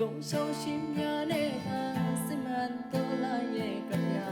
ကုန်ဆောင်ရှင်များနဲ့သာစစ်မှန်တော်လာရဲ့ကြံ